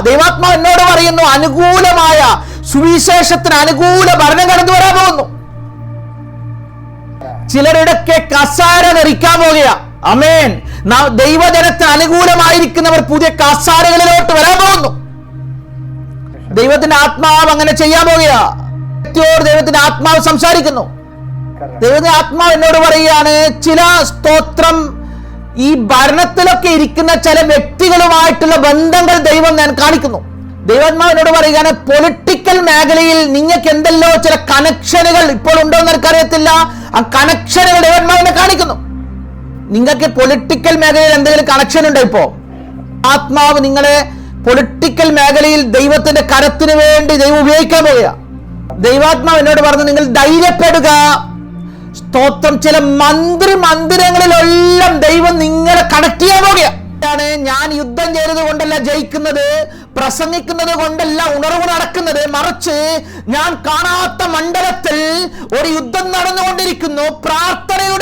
ദൈവാത്മാവ് എന്നോട് പറയുന്നു അനുകൂലമായ സുവിശേഷത്തിന് അനുകൂല ഭരണം കടന്നു വരാൻ പോകുന്നു. ചിലരുടെയൊക്കെ കസാര ധരിക്കാൻ പോകുക അമേൻ ദൈവജനത്തിന് അനുകൂലമായിരിക്കുന്നവർ പുതിയ കസാരകളിലോട്ട് വരാൻ പോകുന്നു. ദൈവത്തിന്റെ ആത്മാവ് അങ്ങനെ ചെയ്യാൻ പോകുക വ്യക്തിയോട് ദൈവത്തിന്റെ ആത്മാവ് സംസാരിക്കുന്നു. ദൈവത്തിന്റെ ആത്മാവ് എന്നോട് പറയുകയാണ് ചില സ്തോത്രം ഈ ഭരണത്തിലൊക്കെ ഇരിക്കുന്ന ചില വ്യക്തികളുമായിട്ടുള്ള ബന്ധങ്ങൾ ദൈവം ഞാൻ കാണിക്കുന്നു. ദൈവാത്മാവ് എന്നോട് പറയുകയാണ് പൊളിറ്റിക്കൽ മേഖലയിൽ നിങ്ങൾക്ക് എന്തെല്ലോ ചില കണക്ഷനുകൾ ഇപ്പോൾ ഉണ്ടോ എന്ന് എനിക്കറിയത്തില്ല. ആ കണക്ഷനുകൾ ദൈവാത്മാവിനെ കാണിക്കുന്നു. നിങ്ങൾക്ക് പൊളിറ്റിക്കൽ മേഖലയിൽ എന്തെങ്കിലും കണക്ഷൻ ഉണ്ടോ ഇപ്പോ? ആത്മാവ് നിങ്ങളെ പൊളിറ്റിക്കൽ മേഖലയിൽ ദൈവത്തിന്റെ കരത്തിന് വേണ്ടി ദൈവം ഉപയോഗിക്കാൻ പോവുക ദൈവാത്മാവ് എന്നോട് പറഞ്ഞു നിങ്ങൾ ധൈര്യപ്പെടുക. സ്തോത്രം. ചില മന്ത്രി മന്ദിരങ്ങളിലെല്ലാം ദൈവം നിങ്ങളെ ചെയ്യാൻ പോകുകയാണ് ഞാൻ യുദ്ധം ചെയ്തത് കൊണ്ടല്ല ജയിക്കുന്നത് പ്രസംഗിക്കുന്നത് കൊണ്ടല്ല ഉണർവ് നടക്കുന്നത്. മറിച്ച് ഞാൻ കാണാത്ത മണ്ഡലത്തിൽ ഒരു യുദ്ധം നടന്നുകൊണ്ടിരിക്കുന്നു. പ്രാർത്ഥനയുടെ